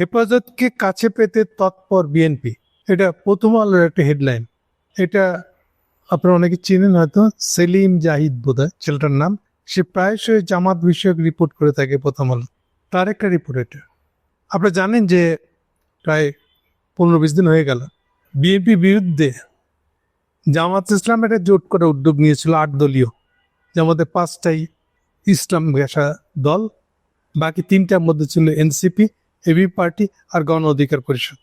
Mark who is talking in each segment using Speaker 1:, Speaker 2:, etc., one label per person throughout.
Speaker 1: হেফাজতকে কাছে পেতে তৎপর বিএনপি। এটা প্রথম আলোর একটা হেডলাইন এটা আপনারা অনেকে চিনেন হয়তো, সেলিম জাহিদ বোধহয়, ছেলেটার নাম। সে প্রায়শই জামাত বিষয়ক রিপোর্ট করে থাকে প্রথম আলো। তার একটা রিপোর্ট এটা। আপনারা জানেন যে প্রায় পনেরো বিশ দিন হয়ে গেল। বিএনপি বিরুদ্ধে জামাত ইসলাম একটা জোট করে উদ্যোগ নিয়েছিল আট দলীয়। জামাতে পাঁচটাই ইসলাম ঘেঁষা দল, বাকি তিনটার মধ্যে ছিল এনসিপি এবি পার্টি আর গণ অধিকার পরিষদ।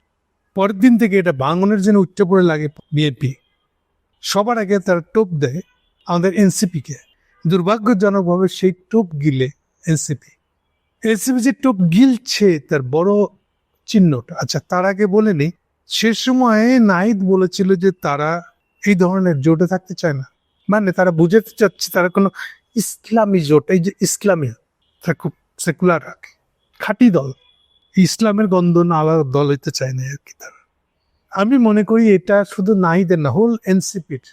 Speaker 1: পরের দিন থেকে এটা ভাঙনের জন্য উচ্চ পড়ে লাগে বিএনপি সবার আগে তারা টোপ দেয় আমাদের এনসিপিকে দুর্ভাগ্যজনকভাবে সেই টোপ গিলে এনসিপি এনসিপি যে টোপ গিলছে তার বড় চিহ্নটা আচ্ছা তার আগে বলে নেই, সে সময় নাইদ বলেছিল যে তারা এই ধরনের জোটে থাকতে চায় না। মানে তারা বুঝাতে চাচ্ছে তারা কোনো ইসলামী জোট, এই যে ইসলামী, তারা খুব সেকুলার রাখে খাঁটি দল। ইসলামের গন্ধ না আলাদা দল হইতে চায় না আর কি তারা। আমি মনে করি এটা শুধু নাহিদের না হোল এনসিপির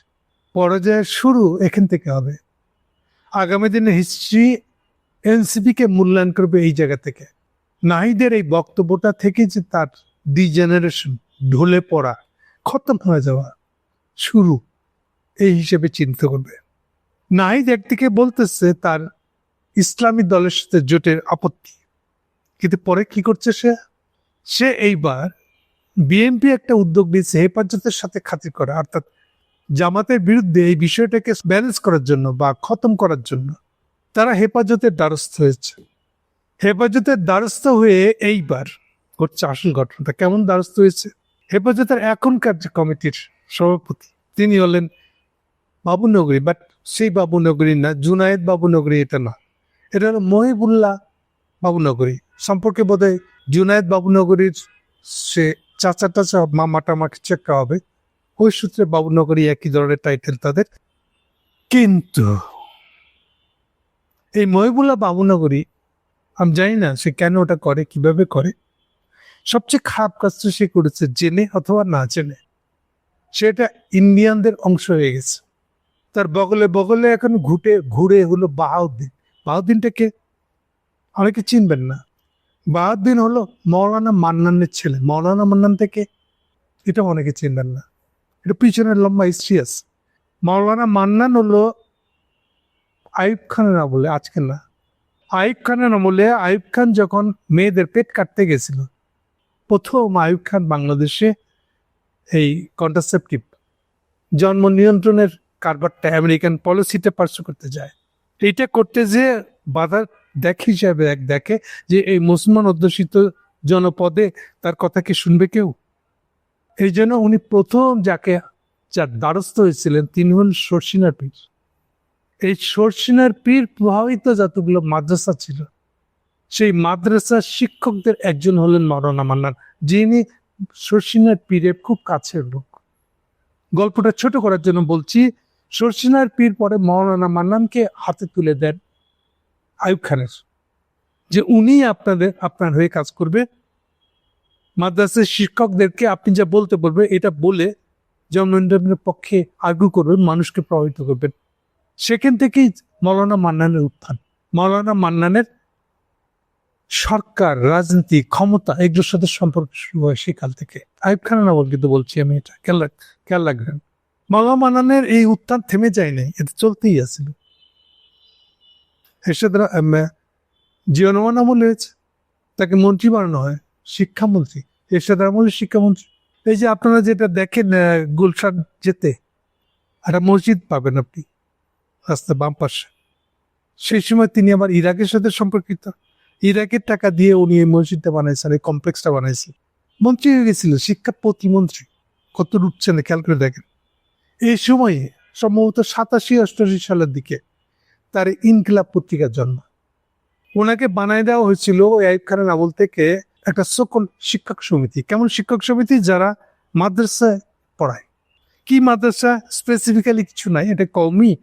Speaker 1: পরাজয়ের শুরু এখান থেকে হবে। আগামী দিনে হিস্ট্রি এনসিপিকে মূল্যায়ন করবে এই জায়গা থেকে। নাহিদের এই বক্তব্যটা থেকে যে তার দি জেনারেশন ঢলে পড়া, খতম হয়ে যাওয়া শুরু, এই হিসেবে চিন্তা করবে। নাহিদ একদিকে বলতেছে তার ইসলামী দলের সাথে জোটের আপত্তি। কিন্তু পরে কি করছে সে? সে এইবার বিএনপি একটা উদ্যোগ নিয়েছে হেফাজতের সাথে খাতির করা, অর্থাৎ জামাতের বিরুদ্ধে এই বিষয়টাকে ব্যালেন্স করার জন্য বা খতম করার জন্য তারা হেফাজতের দ্বারস্থ হয়েছে। হেফাজতের দ্বারস্থ হয়ে এইবার ঘটছে আসল ঘটনাটা। কেমন দ্বারস্থ হয়েছে? হেফাজতের এখনকার যে কমিটির সভাপতি, তিনি হলেন বাবুনগরী বাট সেই বাবুনগরী না, জুনায়েদ বাবুনগরী এটা না, এটা হলো মহিবুল্লাহ বাবুনগরী সম্পর্কে বোধহয় জুনায়েদ বাবুনগরীর সে চাচা টাচা মামা টামাকে চেক হবে ওই সূত্রে বাবুনগরী একই ধরনের টাইটেল তাদের। কিন্তু এই মহিবুল্লাহ বাবুনগরী আমি জানি না সে কেন ওটা করে, কীভাবে করে। সবচেয়ে খারাপ কাজটা সে করেছে, জেনে অথবা না জেনে। সেটা ইন্ডিয়ানদের অংশ হয়ে গেছে। তার বগলে বগলে এখন ঘুটে, ঘুরে হলো বাহাউদ্দিন বাহাউদ্দিনটাকে অনেকে চিনবেন না। বাহাউদ্দিন হলো মৌলানা মান্নানের ছেলে। মৌলানা মান্নান থেকে এটা অনেকে চিনবেন না। এটা পিছনের লম্বা হিস্ট্রি আছে। মৌলানা মান্নান হলো আইব খানের আমলে, আজকে না। আইব খানের আমলে আইব খান যখন মেয়েদের পেট কাটতে গেছিল, প্রথম আইব খান বাংলাদেশে এই কন্ট্রাসেপটিভ জন্ম নিয়ন্ত্রণের কারবারটা আমেরিকান পলিসিতে পার্শ্ব করতে যায়। এইটা করতে যে বাধা দেখ হিসাবে এক দেখে যে এই মুসলমান অধ্যুষিত জনপদে তার কথা কি শুনবে কেউ? এই জন্য উনি প্রথম যাকে, যার দ্বারস্থ হয়েছিলেন তিনি হল শর্ষিনার পীর। এই শর্ষিনার পীর প্রভাবিত যতগুলো মাদ্রাসা ছিল। সেই মাদ্রাসার শিক্ষকদের একজন হলেন মরনা মান্নান, যিনি শর্ষিনার পীরের খুব কাছের লোক। গল্পটা ছোট করার জন্য বলছি শর্ষিনার পীর পরে মৌলানা মান্নানকে হাতে তুলে দেন। আয়ুব খানের, যে উনি আপনাদের, আপনার হয়ে কাজ করবে। মাদ্রাসার শিক্ষকদেরকে আপনি যা বলতে বলবেন, এটা বলে জন্মের পক্ষে আর্গু করবেন, মানুষকে প্রভাবিত করবেন। সেখান থেকেই মৌলানা মান্নানের উত্থান। মৌলানা মান্নানের সরকার, রাজনীতি, ক্ষমতা, এগুলোর সাথে সম্পর্ক শুরু হয় সেকাল থেকে। আইব খানের আমল কিন্তু বলছি আমি এটা খেয়াল খেয়াল রাখবেন মৌলানা মান্নানের এই উত্থান থেমে যায় নাই এটা চলতেই আছিল এরশাদ জিয়ন রহমান আমলে তাকে মন্ত্রী বানানো হয়, শিক্ষামন্ত্রী এরশাদ আমলে শিক্ষামন্ত্রী। এই যে আপনারা যেটা দেখেন গুলশান যেতে, একটা মসজিদ পাবেন আপনি, রাস্তা বাম পাশে। সেই সময় তিনি আবার ইরাকের সাথে সম্পর্কিত। ইরাকের টাকা দিয়ে উনি এই মসজিদটা বানাইছেন, এই কমপ্লেক্সটা বানাইছেন। মন্ত্রী হয়ে গেছিল, শিক্ষা প্রতিমন্ত্রী। কত উঠছে না খেয়াল করে দেখেন। এই সময়ে সম্ভবত সাতাশি অষ্টাশি সালের দিকে তার ইনকিলাব পত্রিকার জন্ম ওনাকে বানায় দেওয়া হয়েছিল ওই আইব খানের আমল থেকে একটা সকল শিক্ষক সমিতি। কেমন শিক্ষক সমিতি? যারা মাদ্রাসায় পড়ায়। কি মাদ্রাসা? স্পেসিফিক্যালি কিছু নাই। এটা কৌমি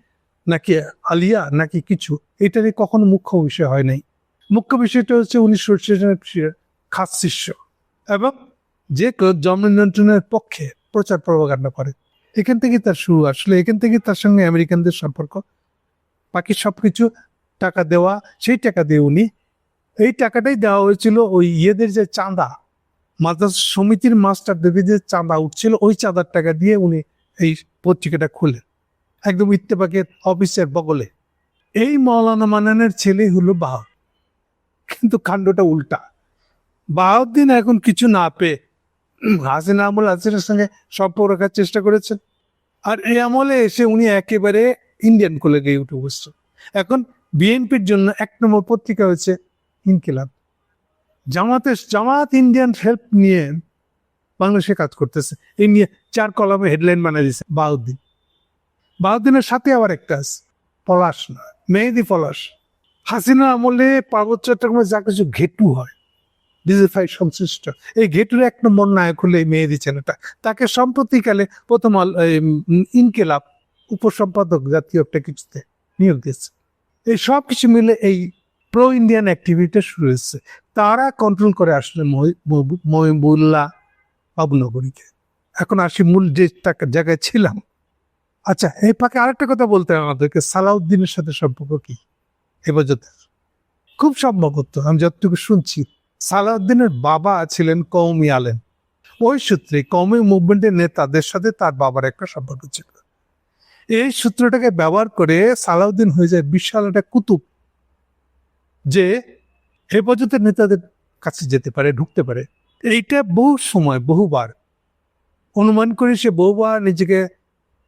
Speaker 1: নাকি আলিয়া নাকি কিছু? এটা নিয়ে কখনো মুখ্য বিষয় হয় নাই। মুখ্য বিষয়টা হচ্ছে উনিশশো খাস শিষ্য। এবং যে জন্ম নিয়ন্ত্রণের পক্ষে প্রচার প্রভাকাণ্ডা করে। এখান থেকে তার শুরু। আসলে এখান থেকে তার সঙ্গে আমেরিকানদের সম্পর্ক বাকি সব কিছু টাকা দেওয়া, সেই টাকা দিয়ে উনি এই টাকাটাই দেওয়া হয়েছিল ওই ইয়েদের যে চাঁদা, মাদ্রাসা সমিতির মাস্টার মাস্টারদের যে চাঁদা উঠছিল, ওই চাঁদার টাকা দিয়ে উনি এই পত্রিকাটা খুলেন একদম ইত্তেফাকের অফিসের বগলে। এই মৌলানা মানানের ছেলে হলো বাহ কিন্তু কাণ্ডটা উল্টা। বাহাউদ্দিন এখন কিছু না পেয়ে হাসিনা আমল হাসিনের সঙ্গে সম্পর্ক রাখার চেষ্টা করেছেন। আর এই আমলে এসে উনি একেবারে ইন্ডিয়ান কোলে গিয়ে উঠে বসছে এখন বিএনপির জন্য এক নম্বর পত্রিকা হচ্ছে ইনকিলাব। জামাতে জামাত ইন্ডিয়ান হেল্প নিয়ে বাংলাদেশে কাজ করতেছে। এই নিয়ে চার কলামে হেডলাইন বানিয়ে দিয়েছে, বাউদ্দিন। বাউদ্দিনের সাথে আবার একটা আছে, পলাশ না মেহেদি পলাশ। হাসিনা আমলে পার্বত্য চট্টগ্রামে যা কিছু ঘেটু হয়, ডিজিফাই সংশ্লিষ্ট। এই ঘেটুর এক নম্বর নায়ক হলে এই মেহেদি ছেলেটা। তাকে সম্প্রতিকালে প্রথম ইনকেলাব উপসম্পাদক জাতীয় একটা কিছুতে নিয়োগ দিয়েছে। এই সব কিছু মিলে এই প্রো ইন্ডিয়ান অ্যাক্টিভিটি শুরু হয়েছে। তারা কন্ট্রোল করে আসলে মহিবুল্লাহ বাবুনগরীকে। এখন আসি মূল যে জায়গায় ছিলাম। আচ্ছা এই ফাঁকে আরেকটা কথা বলতে হবে আমাদেরকে। সালাউদ্দিনের সাথে সম্পর্ক কি? হেফাজতের খুব সম্ভবত, আমি যতটুকু শুনছি, সালাউদ্দিনের বাবা ছিলেন কৌমি আলেম। ওই সূত্রে কৌমি মুভমেন্টের নেতাদের সাথে তার বাবার একটা সম্পর্ক ছিল। এই সূত্রটাকে ব্যবহার করে সালাউদ্দিন হয়ে যায় বিশাল একটা কুতুব যে হেফাজতের নেতাদের কাছে যেতে পারে, ঢুকতে পারে। এইটা বহু সময়, বহুবার। অনুমান করে সে বহুবার নিজেকে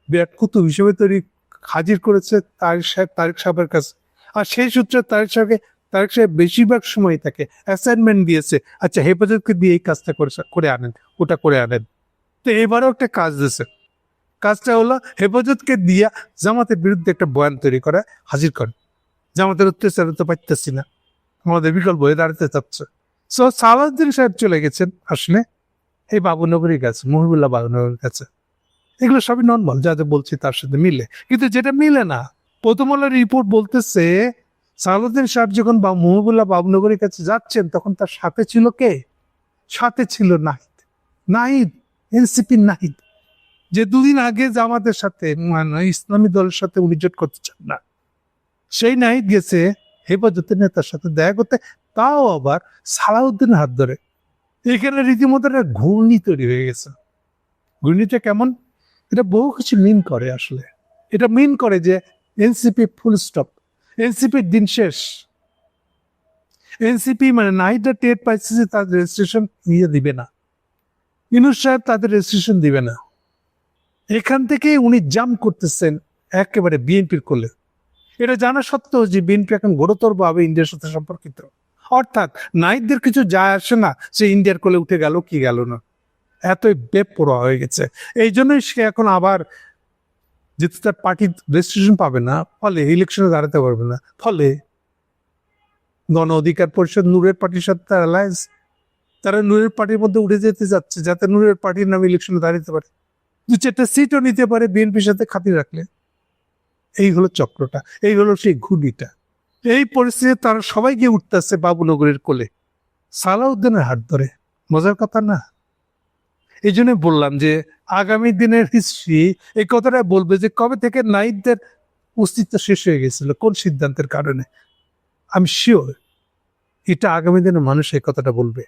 Speaker 1: বিরাট কুতুব হিসেবে তৈরি হাজির করেছে তারিক সাহেব তারিক সাহেবের কাছে। আর সেই সূত্রে তারিক সাহেবকে, তারিক সাহেব বেশিরভাগ সময় তাকে অ্যাসাইনমেন্ট দিয়েছে আচ্ছা হেফাজতকে দিয়ে এই কাজটা করে করে আনেন, ওটা করে আনেন। তো এবারও একটা কাজ দিয়েছে। কাজটা হলো হেফাজতকে দিয়া জামাতের বিরুদ্ধে একটা বয়ান তৈরি করা, হাজির করেন জামাতের অত্যাচার তো পাইতেছি না। আমাদের বিকল্প হয়ে দাঁড়াতে চাচ্ছে। সো সালাউদ্দিন সাহেব চলে গেছেন আসলে। এই বাবুনগরীর কাছে, মহিবুল্লাহ বাবুনগরীর কাছে। এগুলো সবই নর্মাল যা যা বলছি তার সাথে মিলে। কিন্তু যেটা মিলে না, প্রথম আলোর রিপোর্ট বলতেছে, সালাউদ্দিন সাহেব যখন বা মহিবুল্লাহ বাবুনগরীর কাছে যাচ্ছেন, তখন তার সাথে ছিল কে? সাথে ছিল নাহিদ। নাহিদ এনসিপি নাহিদ। যে দুদিন আগে জামাতের সাথে মানে ইসলামী দলের সাথে উনি জোট করতে চান না। সেই নাহিদ গেছে, হেফাজতের নেতার সাথে দেখা করতে, তাও আবার সালাউদ্দিনের হাত ধরে। এখানে রীতিমতো একটা ঘূর্ণি তৈরি হয়ে গেছে। ঘূর্ণিটা কেমন? এটা বহু কিছু মিন করে আসলে। এটা মিন করে যে এনসিপি ফুল স্টপ এনসিপির দিন শেষ। এনসিপি মানে নাইটটা টেট পাইছে যে তাদের রেজিস্ট্রেশন নিয়ে দিবে না। ইনুস সাহেব তাদের রেজিস্ট্রেশন দিবে না। এখান থেকে উনি জাম করতেছেন, একেবারে বিএনপির কোলে। এটা জানা সত্ত্বেও যে বিএনপি এখন গুরুতরভাবে ইন্ডিয়ার সাথে সম্পর্কিত। অর্থাৎ নাইটদের কিছু যায় আসে না সে ইন্ডিয়ার কোলে উঠে গেল কি গেল না। এতই বেপরোয়া হয়ে গেছে। এই জন্যই সে এখন আবার যেহেতু তার পার্টি রেজিস্ট্রেশন পাবে না, ফলে ইলেকশনে দাঁড়াতে পারবে না। ফলে গণ অধিকার পরিষদ নূরের পার্টির সাথে তার অ্যালায়েন্স তারা নূরের পার্টির মধ্যে উঠে যেতে যাচ্ছে, যাতে নূরের পার্টির নামে ইলেকশনে দাঁড়াতে পারে। দু চারটা সিটও নিতে পারে বিএনপির সাথে খাতির রাখলে। এই হলো চক্রটা, এই হলো সেই ঘুড়িটা এই পরিস্থিতিতে তারা সবাই গিয়ে উঠতেছে বাবুনগরের কোলে। সালাউদ্দিনের হাত ধরে, মজার কথা না? এই জন্য বললাম যে, আগামী দিনের হিস্ট্রি এই কথাটা বলবে যে, কবে থেকে নাইটদের অস্তিত্ব শেষ হয়ে গেছিল, কোন সিদ্ধান্তের কারণে? আমি শিওর এটা আগামী দিনের মানুষ এই কথাটা বলবে।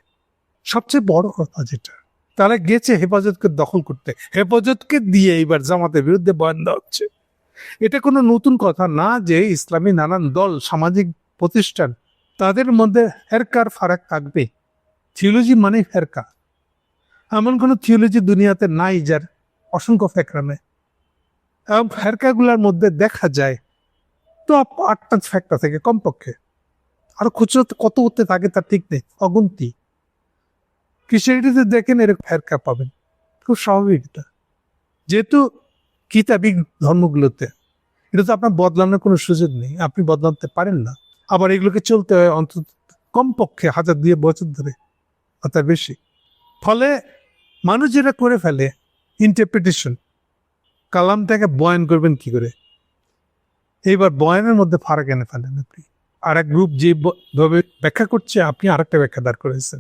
Speaker 1: সবচেয়ে বড় কথা যেটা তারা গেছে হেফাজতকে দখল করতে। হেফাজতকে দিয়ে এইবার জামাতের বিরুদ্ধে বয়ান দেওয়া হচ্ছে। এটা কোনো নতুন কথা না যে ইসলামী নানান দল, সামাজিক প্রতিষ্ঠান, তাদের মধ্যে হেরকার ফারাক থাকবে। থিওলজি মানে হেরকা। এমন কোনো থিওলজি দুনিয়াতে নাই যার অসংখ্য নেই এবং ফেরকাগুলোর মধ্যে দেখা যায়, তো আটটা ফ্যাক্টর থেকে কমপক্ষে। আর খুচরো কত করতে থাকে তার ঠিক নেই, অগুন্তি। কৃষিতে দেখেন এরকম ফেরকা পাবেন। খুব স্বাভাবিক এটা। যেহেতু কিতাবিক ধর্মগুলোতে, এটা তো আপনার বদলানোর কোনো সুযোগ নেই। আপনি বদলাতে পারেন না। আবার এগুলোকে চলতে হয় অন্তত কমপক্ষে হাজার দিয়ে বছর ধরে তার বেশি। ফলে মানুষ যেটা করে ফেলে ইন্টারপ্রিটেশন কালামটাকে বয়ান করবেন কি করে? এইবার বয়ানের মধ্যে ফারাক এনে ফেলেন আপনি। আর এক গ্রুপ যেভাবে ব্যাখ্যা করছে, আপনি আরেকটা ব্যাখ্যা দাঁড় করেছেন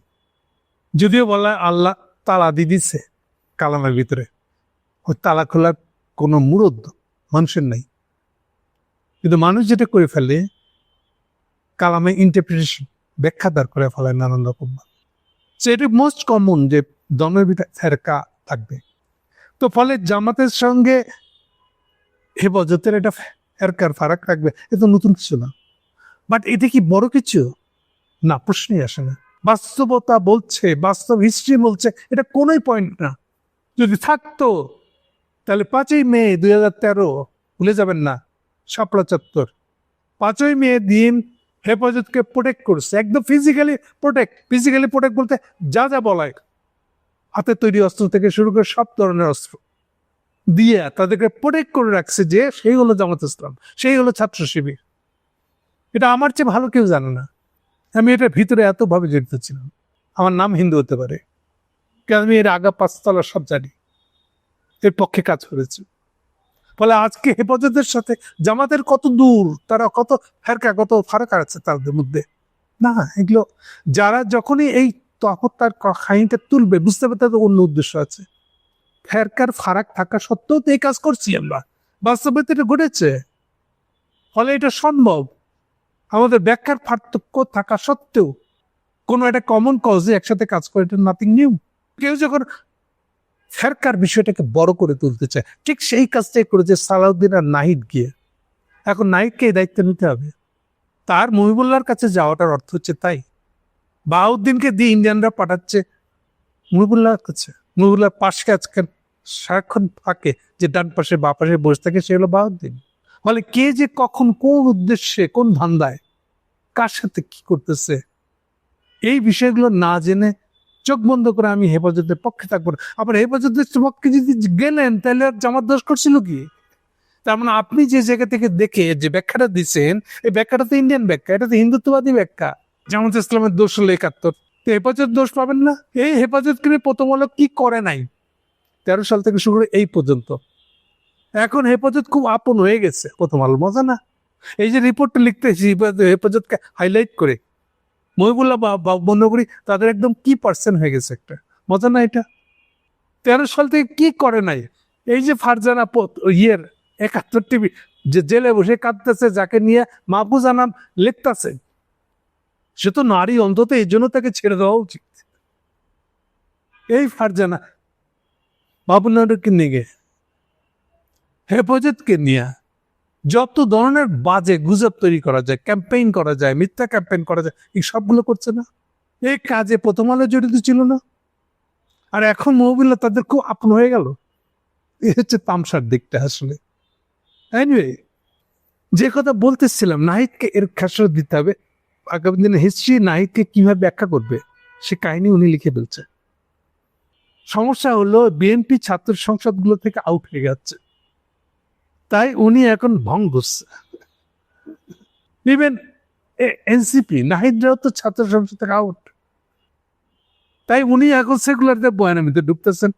Speaker 1: যদিও বলা আল্লাহ তালা দিয়ে দিচ্ছে কালামের ভিতরে। ওই তালা খোলার কোনো মুরদ মানুষের নাই। কিন্তু মানুষ যেটা করে ফেলে, কালামে ইন্টারপ্রিটেশন ব্যাখ্যা দাঁড় করে ফেলায় নানান রকম। এটা মোস্ট কমন যে দলের ভিতরে ফেরকা থাকবে। তো ফলে জামাতের সঙ্গে হেফাজতের এটা ফেরকার ফারাক থাকবে এ তো নতুন কিছু না। বাট এটা কি বড় কিছু? না, প্রশ্নই আসে না। বাস্তবতা বলছে, বাস্তব হিস্ট্রি বলছে, এটা কোনোই পয়েন্ট না। যদি থাকতো, তাহলে পাঁচই মে দুই হাজার তেরো, ভুলে যাবেন না, শাপলা চত্বর। পাঁচই মে দিন হেফাজতকে প্রোটেক্ট করছে, একদম ফিজিক্যালি প্রোটেক্ট ফিজিক্যালি প্রোটেক্ট বলতে যা যা বলায়। হাতে তৈরি অস্ত্র থেকে শুরু করে সব ধরনের অস্ত্র দিয়ে তাদেরকে প্রোটেক্ট করে রাখছে যে, সেই হলো জামাত ইসলাম, সেই হলো ছাত্র শিবির। এটা আমার চেয়ে ভালো কেউ জানে না। আমি এটার ভিতরে এতভাবে জড়িত ছিলাম। আমার নাম হিন্দু হতে পারে। কারণ আমি এর আগা পাঁচতলা সব জানি। এর পক্ষে কাজ করেছি। ফলে আজকে হেফাজতের সাথে জামাতের কত দূর, তারা কত ফেরকা, কত ফারাক আছে তাদের মধ্যে। না, এগুলো যারা যখনই এই তখন তার খাইনিটা তুলবে, বুঝতে পারতে তাদের অন্য উদ্দেশ্য আছে। ফেরকার ফারাক থাকা সত্ত্বেও তো এই কাজ করছি আমরা। বাস্তবে তো এটা ঘটেছে। ফলে এটা সম্ভব। আমাদের ব্যাখ্যার পার্থক্য থাকা সত্ত্বেও কোনো একটা কমন কজে একসাথে কাজ করে এটা নাথিং নিউ কেউ যখন ফেরকার বিষয়টাকে বড় করে তুলতে চায়, ঠিক সেই কাজটাই করেছে সালাউদ্দিন আর নাহিদ গিয়ে। এখন নাহিদকে এই দায়িত্ব নিতে হবে। তার মহিবুল্লার কাছে যাওয়াটার অর্থ হচ্ছে তাই। বাহাউদ্দিনকে দিয়ে ইন্ডিয়ানরা পাঠাচ্ছে মহিবুল্লার কাছে। মহিবুল্লাহ পাশে আজকে সারাক্ষণ ফাঁকে যে ডান পাশে বা পাশে বসে থাকে, সে হলো বাহাউদ্দিন। ফলে কে যে কখন কোন উদ্দেশ্যে কোন ধান্দায় কার সাথে কি করতেছে? এই বিষয়গুলো না জেনে চোখ বন্ধ করে আমি হেফাজতের পক্ষে থাকব আবার হেফাজতের পক্ষে যদি গেলেন, তাহলে আর জামাত দোষ করছিল কি? তার মানে আপনি যে জায়গা থেকে দেখে যে ব্যাখ্যাটা দিচ্ছেন, এই ব্যাখ্যাটা তো ইন্ডিয়ান ব্যাখ্যা, এটা তো হিন্দুত্ববাদী ব্যাখ্যা। জামাত ইসলামের দোষ হলো একাত্তর। তো হেফাজত দোষ পাবেন না? এই হেফাজত করে প্রথম হলো কি করে নাই? তেরো সাল থেকে শুরু করে এই পর্যন্ত। এখন হেফাজত খুব আপন হয়ে গেছে, প্রথম আলো, মজা না? এই যে রিপোর্টটা লিখতেছি হেফাজতকে হাইলাইট করে। মহিবুল্লাহ বা বন্ধ করি, তাদের একদম কি পার্সেন্ট হয়ে গেছে একটা? মজা না এটা? তেরো সাল থেকে কি করে নাই? এই যে ফারজানা ইয়ের একাত্তর টিভি, যে জেলে বসে কাঁদতেছে, যাকে নিয়ে মাহফুজ আনাম লিখতেছে, সে তো নারী অন্তত এই জন্য তাকে ছেড়ে দেওয়া উচিত। এই ফারজানা বাবুনারকে নিয়ে হেফাজতকে নিয়ে। যত ধরনের বাজে গুজব তৈরি করা যায় ক্যাম্পেইন করা যায়, মিথ্যা ক্যাম্পেইন করা যায়, এই সবগুলো করছে না। এই কাজে প্রথম আলো জড়িত ছিল না। আর এখন মহবিল্লা তাদের খুব আপন হয়ে গেল। এই হচ্ছে তামসার দিকটা আসলে। এনিওয়ে যে কথা বলতেছিলাম, নাহিদকে এর খেসরত দিতে হবে। আগামী দিনে হিস্ট্রি নাহিদকে কীভাবে ব্যাখ্যা করবে, সে কাহিনী উনি লিখে ফেলছে। সমস্যা হলো বিএনপি ছাত্র সংসদগুলো থেকে আউট হয়ে যাচ্ছে। তাই উনি এখন ভং ঘুরছে ইভেন এনসিপি নাহিদরাও তো ছাত্র সংসদ থেকে আউট তাই উনি এখন সেকুলারদের বয়ানামিতে ঢুকতেছেন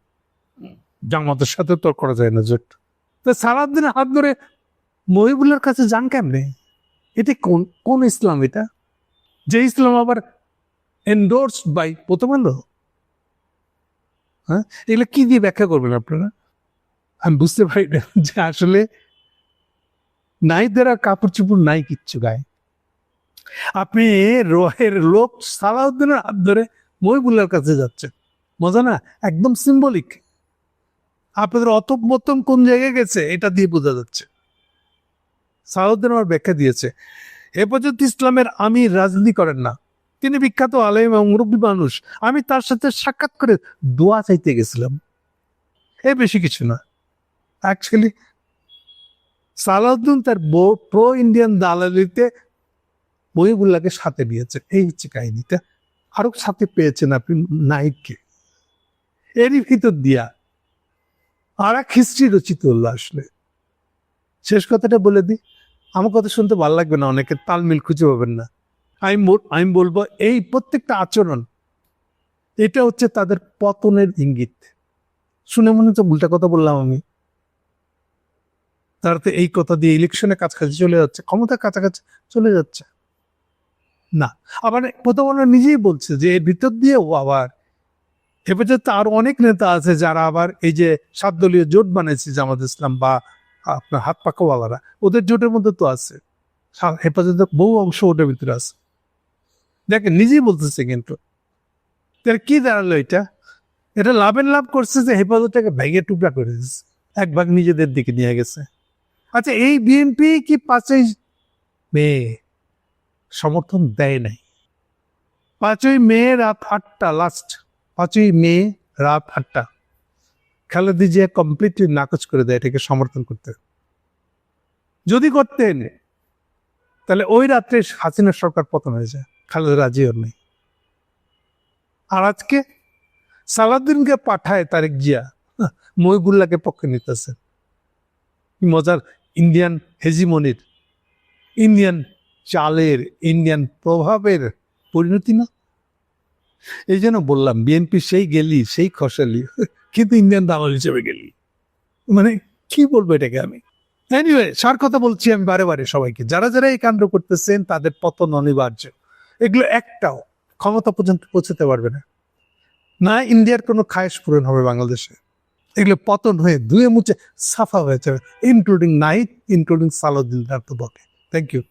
Speaker 1: জামাতের সাথে তো করা যায় না, জোট। তো সারাদিনের হাত ধরে মহিবুল্লার কাছে যান কেমনে? এটা কোন কোন ইসলাম এটা? যে ইসলাম আবার এন্ডোর্সড বাই প্রথম হ্যাঁ? এগুলো কি দিয়ে ব্যাখ্যা করবেন আপনারা? আমি বুঝতে পারি না যে আসলে নাইদের আর কাপড় চুপড় নাই কিচ্ছু গায়ে। আপনি রোহের লোক সালাউদ্দিনের হাত ধরে মহিবুল্লার কাছে যাচ্ছেন। মজা না? একদম সিম্বলিক আপনাদের অতম কোন জায়গায় গেছে, এটা দিয়ে বোঝা যাচ্ছে। সালাউদ্দিন আমার ব্যাখ্যা দিয়েছে হেফাজত ইসলামের আমি রাজনীতি করেন না। তিনি বিখ্যাত আলেম এবং মুরব্বী মানুষ। আমি তার সাথে সাক্ষাৎ করে দোয়া চাইতে গেছিলাম। এ বেশি কিছু না। অ্যাকচুয়ালি সালাউদ্দিন তার প্রো ইন্ডিয়ান দালালিতে মহিবুল্লাহকে সাথে নিয়েছে। এই হচ্ছে কাহিনীটা। আরও সাথে পেয়েছেন আপনি নাইককে। এরই ভিতর দিয়া আর এক হিস্ট্রি রচিত হলো আসলে। শেষ কথাটা বলে দিই। আমার কথা শুনতে ভালো লাগবে না অনেকে, তালমিল খুঁজে পাবেন না। আমি আমি বলব, এই প্রত্যেকটা আচরণ, এটা হচ্ছে তাদের পতনের ইঙ্গিত। শুনে মনে হচ্ছে উল্টা কথা বললাম আমি। তারা তো এই কথা দিয়ে ইলেকশনে কাছাকাছি চলে যাচ্ছে ক্ষমতার কাছাকাছি চলে যাচ্ছে। না, আবার প্রথম নিজেই বলছে যে এর ভিতর দিয়েও আবার হেফাজতে আরও অনেক নেতা আছে যারা আবার এই যে সাত দলীয় জোট বানিয়েছে জামাত ইসলাম বা আপনার হাত পাকাওয়ালারা, ওদের জোটের মধ্যে তো আছে। হেফাজতে বহু অংশ ওটার ভিতরে আছে। দেখেন, নিজেই বলতেছে কিন্তু। তাহলে কি দাঁড়াল এটা? এটা লাভের লাভ করছে যে হেফাজতটাকে ভেঙে টুকরা করে দিচ্ছে এক ভাগ নিজেদের দিকে নিয়ে গেছে। আচ্ছা এই বিএনপি কি পাঁচই মে সমর্থন দেয় নাই? পাঁচই মে রাত আটটা লাস্ট পাঁচই মে রাত আটটা। খালেদা জিয়া কমপ্লিটলি নাকচ করে দেয় এটাকে সমর্থন করতে। যদি করতেন তাহলে ওই রাত্রে হাসিনা সরকার পতন হয়ে যায় খালেদা রাজিও নেই। আর আজকে সালাউদ্দিনকে পাঠায় তারেক জিয়া হাহ, মহিবুল্লাহকে পক্ষে নিতেছে। মজার ইন্ডিয়ান হেজিমনির ইন্ডিয়ান চালের ইন্ডিয়ান প্রভাবের পরিণতি না? এই জন্য বললাম বিএনপি সেই গেলি, সেই খসালি, কিন্তু ইন্ডিয়ান দালাল হিসেবে গেলি। মানে কি বলব এটাকে আমি? এনিওয়ে সার কথা বলছি আমি বারে বারে সবাইকে। যারা যারা এই কাণ্ড করতেছেন, তাদের পতন অনিবার্য। এগুলো একটাও ক্ষমতা পর্যন্ত পৌঁছতে পারবে না। না ইন্ডিয়ার কোনো খায়েশ পূরণ হবে বাংলাদেশে। এগুলো পতন হয়ে ধুয়ে মুছে সাফা হয়েছে। ইনক্লুডিং নাইট ইনক্লুডিং বটে। Thank you